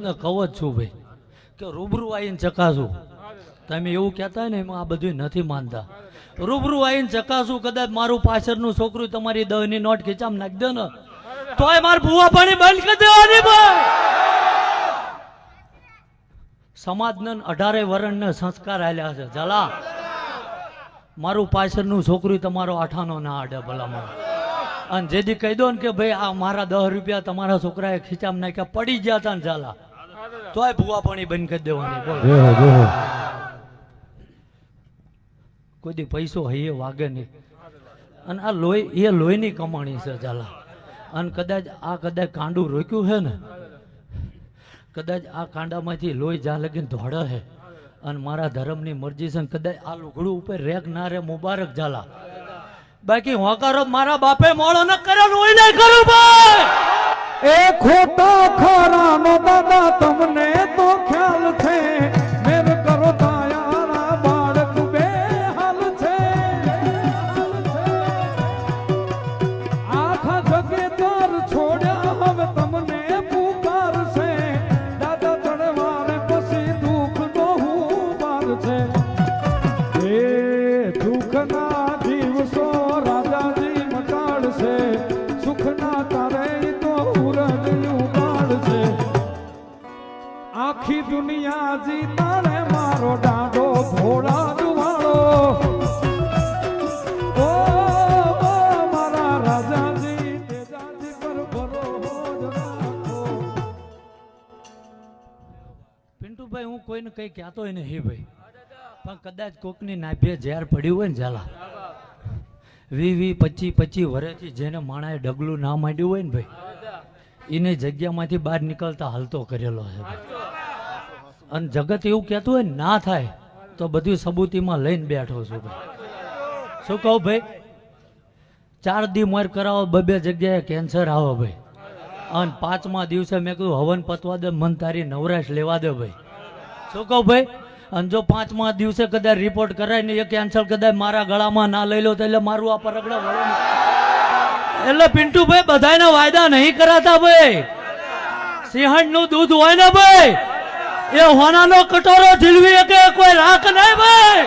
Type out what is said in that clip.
દરેકને કહું જ છું ભાઈ, કે રૂબરૂ આવીને ચકાસું. તમે એવું કહેતા ને, એમાં આ બધું નથી માનતા. રૂબરૂ આવીને ચકાસું, કદાચ મારું પાછળનું છોકરું તમારી દહની નોટ ખીચામ નાખી દે ને, તોય માર ભૂવા પાણી બંધ કરી દેવાની ભાઈ. સમાજને અઢારે વરણને સંસ્કાર આલ્યા છે. જલા મારું પાછળનું છોકરું તમારો આઠાનો ના આડે ભલામણ. અને જેથી કહી દો ને કે ભાઈ, આ મારા દસ રૂપિયા તમારા છોકરાએ ખીચામ નાખ્યા, પડી ગયા હતા ને ઝાલા. તોય ભૂવા પાણી બંધ કરી દેવાની બોલ. કોઈ પૈસો હૈયે વાગે નહીં. અને આ લોહી એ લોહીની કમાણી છે ઝાલા. અને કદાચ આ કદાચ કાંડું રોક્યું છે ને કદાચ આ કાંડામાંથી લોહી જા લગીને દોડે છે. અને મારા ધર્મની મરજી છે કદાચ આ લુગડું ઉપર રેક ના રે મુબારક ઝાલા. બાકી હોકારો મારા બાપે મોળો ન કર્યો હોય નહીં કરું ભાઈ. એ ખોટા ખરાનો દાદા, તમને તો ખ્યાલ છે. મેર કરો તાયારા બાળક, બે છે. આખા જગે તાર છોડ્યા હવે તમને પુકારશે દાદા તળવારે પછી દુઃખ નો હુબાર છે. એ દિવસો દુનિયા જી તારે મારો ડાડો ભોળા દુવાળો ઓ ઓ, મારા રાજાજી તેજાજી પર ભરોસો પિન્ટુભાઈ હું કોઈને કઈ કહેતો હોય નહીં ભાઈ. પણ કદાચ કોકની નાભે ઝેર પડ્યું હોય ને ઝાલા. વી વી પચી પચી વર્ષથી જેને માણાએ ડગલું ના માંડ્યું હોય ને ભાઈ એને જગ્યામાંથી બહાર નીકળતા હાલતો કરેલો છે. ભાઈ. અને જગત એવું કહેતું હોય, ના થાય, તો બધું સબૂતીમાં લઈને બેઠો છું. ભાઈ શું કહું ભાઈ? ચાર દી મોર કરાવો બબે જગ્યાએ કેન્સર આવો ભાઈ. અને પાંચમા દિવસે મેં કીધું, હવન પતવા દે, મન તારી નવરાશ લેવા દે ભાઈ. શું કહું ભાઈ? અને જો પાંચમા દિવસે કદાચ રિપોર્ટ કરાય ને એ કેન્સર કદાચ મારા ગળામાં ના લઈ લો, તો એટલે મારું આ પરગડા વળે. એટલે પિન્ટુભાઈ બધાયના વાયદા નહીં કરાતા ભાઈ. સિંહણનું દૂધ હોય ને ભાઈ. એ હોનાનો કટોરો ઝીલવી શકે કોઈ રાખ નહીં ભાઈ.